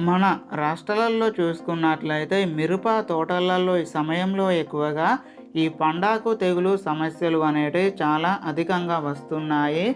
మన రాష్ట్రాలలో చూసుకున్నట్లయితే మిరప తోటలలో ఈ సమయంలో ఎక్కువగా ఈ పండాకు తెగులు సమస్యలు అనేటివి చాలా అధికంగా వస్తున్నాయి.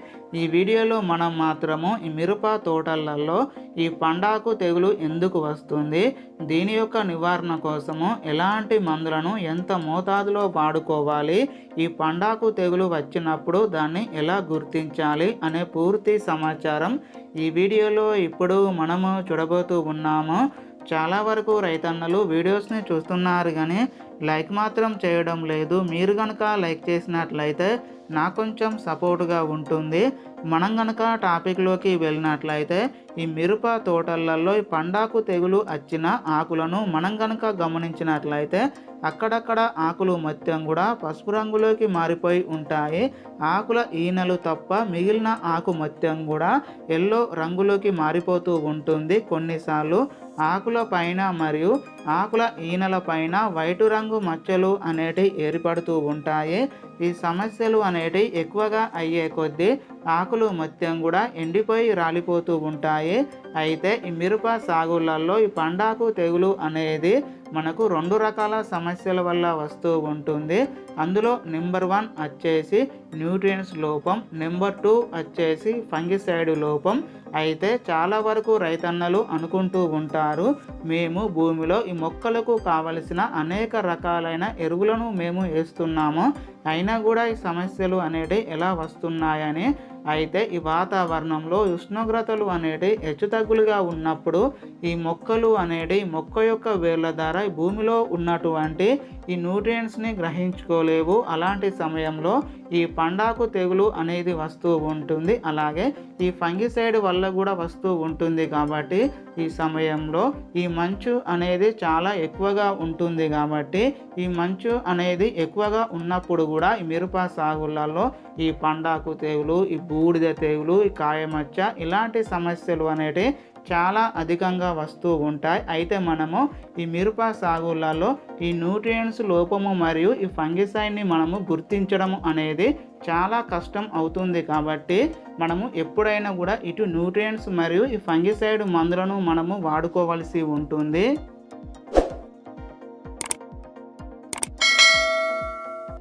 ఈ వీడియోలో మనం మాత్రము ఈ మిరప తోటలలో ఈ పండాకు తెగులు ఎందుకు వస్తుంది? దీని యొక్క నివారణ కోసము ఎలాంటి మందులను ఎంత మోతాదులో వాడుకోవాలి? ఈ పండాకు తెగులు వచ్చినప్పుడు దాన్ని ఎలా గుర్తించాలి అనే పూర్తి సమాచారం ఈ వీడియోలో ఇప్పుడు మనము చూడబోతూ ఉన్నాము. చాలా వరకు రైతన్నలు వీడియోస్ని చూస్తున్నారు కానీ లైక్ మాత్రం చేయడం లేదు. మీరు కనుక లైక్ చేసినట్లయితే నాకు కొంచెం సపోర్ట్గా ఉంటుంది. మనం కనుక టాపిక్లోకి వెళ్ళినట్లయితే ఈ మిరప తోటలలో ఈ పండాకు తెగులు వచ్చిన ఆకులను మనం కనుక గమనించినట్లయితే అక్కడక్కడ ఆకులు మొత్తం కూడా పసుపు రంగులోకి మారిపోయి ఉంటాయి. ఆకుల ఈనలు తప్ప మిగిలిన ఆకు మొత్తం కూడా ఎల్లో రంగులోకి మారిపోతూ ఉంటుంది కొన్నిసార్లు. ఆకుల పైన మరియు ఆకుల ఈనెల పైన వైటు రంగు మచ్చలు అనేటివి ఏర్పడుతూ ఉంటాయి. ఈ సమస్యలు అనేటివి ఎక్కువగా అయ్యే కొద్దీ ఆకులు మొత్తం కూడా ఎండిపోయి రాలిపోతూ ఉంటాయి. అయితే ఈ మిరప సాగులలో ఈ పండాకు తెగులు అనేది మనకు రెండు రకాల సమస్యల వల్ల వస్తూ ఉంటుంది. అందులో నెంబర్ వన్ వచ్చేసి న్యూట్రియన్స్ లోపం నెంబర్ టూ వచ్చేసి ఫంగిసైడ్ లోపం. అయితే చాలా వరకు రైతన్నలు అనుకుంటూ ఉంటారు మేము భూమిలో ఈ మొక్కలకు కావలసిన అనేక రకాలైన ఎరువులను మేము వేస్తున్నాము. అయినా కూడా ఈ సమస్యలు అనేటివి ఎలా వస్తున్నాయని అయితే ఈ వాతావరణంలో ఉష్ణోగ్రతలు అనేటి హెచ్చుతగ్గులుగా ఉన్నప్పుడు ఈ మొక్కలు అనేటి మొక్క యొక్క వేర్ల ద్వారా భూమిలో ఉన్నటువంటి ఈ న్యూట్రియంట్స్ని గ్రహించుకోలేవు. అలాంటి సమయంలో ఈ పండాకు తెగులు అనేది వస్తూ ఉంటుంది. అలాగే ఈ ఫంగిసైడ్ వల్ల కూడా వస్తూ ఉంటుంది కాబట్టి ఈ సమయంలో ఈ మంచు అనేది చాలా ఎక్కువగా ఉంటుంది కాబట్టి ఈ మంచు అనేది ఎక్కువగా ఉన్నప్పుడు కూడా ఈ మిరప సాగులలో ఈ పండాకు తెగులు ఈ బూడిద తెగులు ఈ కాయమచ్చ ఇలాంటి సమస్యలు అనేటివి చాలా అధికంగా వస్తూ ఉంటాయి. అయితే మనము ఈ మిరప సాగులలో ఈ న్యూట్రియంట్స్ లోపము మరియు ఈ ఫంగిసైడ్ని మనము గుర్తించడం అనేది చాలా కష్టం అవుతుంది కాబట్టి మనము ఎప్పుడైనా కూడా ఇటు న్యూట్రియంట్స్ మరియు ఈ ఫంగిసైడ్ మందులను మనము వాడుకోవలసి ఉంటుంది.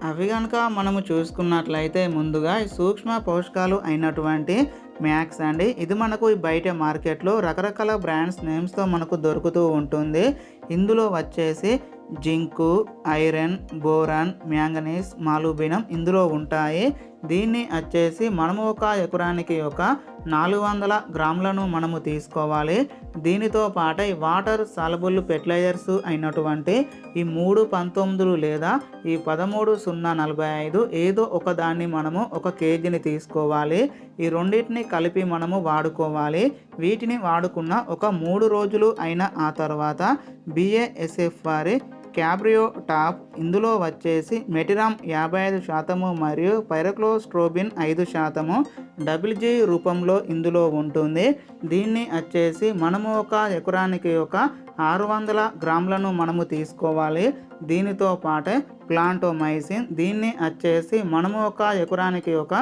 అవి కనుక మనము చూసుకున్నట్లయితే ముందుగా సూక్ష్మ పోషకాలు అయినటువంటి మ్యాక్స్ అండి. ఇది మనకు బయట మార్కెట్లో రకరకాల బ్రాండ్స్ నేమ్స్తో మనకు దొరుకుతూ ఉంటుంది. ఇందులో వచ్చేసి zinc iron boron manganese molybdenum ఇందులో ఉంటాయి. దీన్ని వచ్చేసి మనము ఒక ఎకరానికి ఒక నాలుగు వందల గ్రాములను మనము తీసుకోవాలి. దీనితో పాటు ఈ వాటర్ సాలబుల్ ఫెర్టిలైజర్స్ అయినటువంటి ఈ మూడు పంతొమ్మిదిలు లేదా ఈ పదమూడు సున్నా నలభై ఐదు ఏదో ఒక దాన్ని మనము ఒక కేజీని తీసుకోవాలి. ఈ రెండింటిని కలిపి మనము వాడుకోవాలి. వీటిని వాడుకున్న ఒక మూడు రోజులు అయిన ఆ తర్వాత బిఏఎస్ఎఫ్ వారి క్యాబ్రియో టాప్ ఇందులో వచ్చేసి మెటిరామ్ యాభై ఐదు శాతము మరియు పైరక్లోస్ట్రోబిన్ ఐదు శాతము డబుల్ జీ రూపంలో ఇందులో ఉంటుంది. దీన్ని వచ్చేసి మనము ఒక ఎకరానికి ఒక ఆరు వందల గ్రాములను మనము తీసుకోవాలి. దీనితో పాటే ప్లాంటోమైసిన్ దీన్ని వచ్చేసి మనము ఒక ఎకరానికి ఒక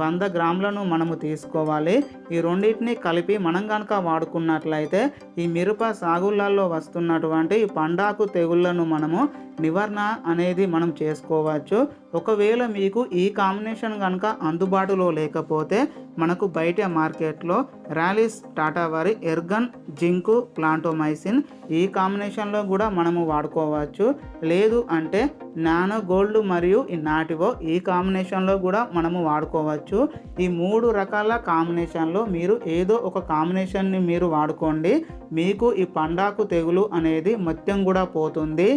వంద గ్రాములను మనము తీసుకోవాలి. ఈ రెండింటిని కలిపి మనం కనుక వాడుకున్నట్లయితే ఈ మిరప సాగులలో వస్తున్నటువంటి పండాకు తెగుళ్ళను మనము నివారణ అనేది మనం చేసుకోవచ్చు. ఒకవేళ మీకు ఈ కాంబినేషన్ కనుక అందుబాటులో లేకపోతే మనకు బయట మార్కెట్లో ర్యాలీస్ టాటా వారి ఎర్గన్ జింకు ప్లాంటోమైసిన్ ఈ కాంబినేషన్లో కూడా మనము వాడుకోవచ్చు. లేదు అంటే నానో గోల్డ్ మరియు ఈ నాటివో ఈ కాంబినేషన్లో కూడా మనము వాడుకోవచ్చు. ఈ మూడు రకాల కాంబినేషన్లో మీరు ఏదో ఒక కాంబినేషన్ని మీరు వాడుకోండి. మీకు ఈ పండాకు తెగులు అనేది మొత్తం కూడా పోతుంది.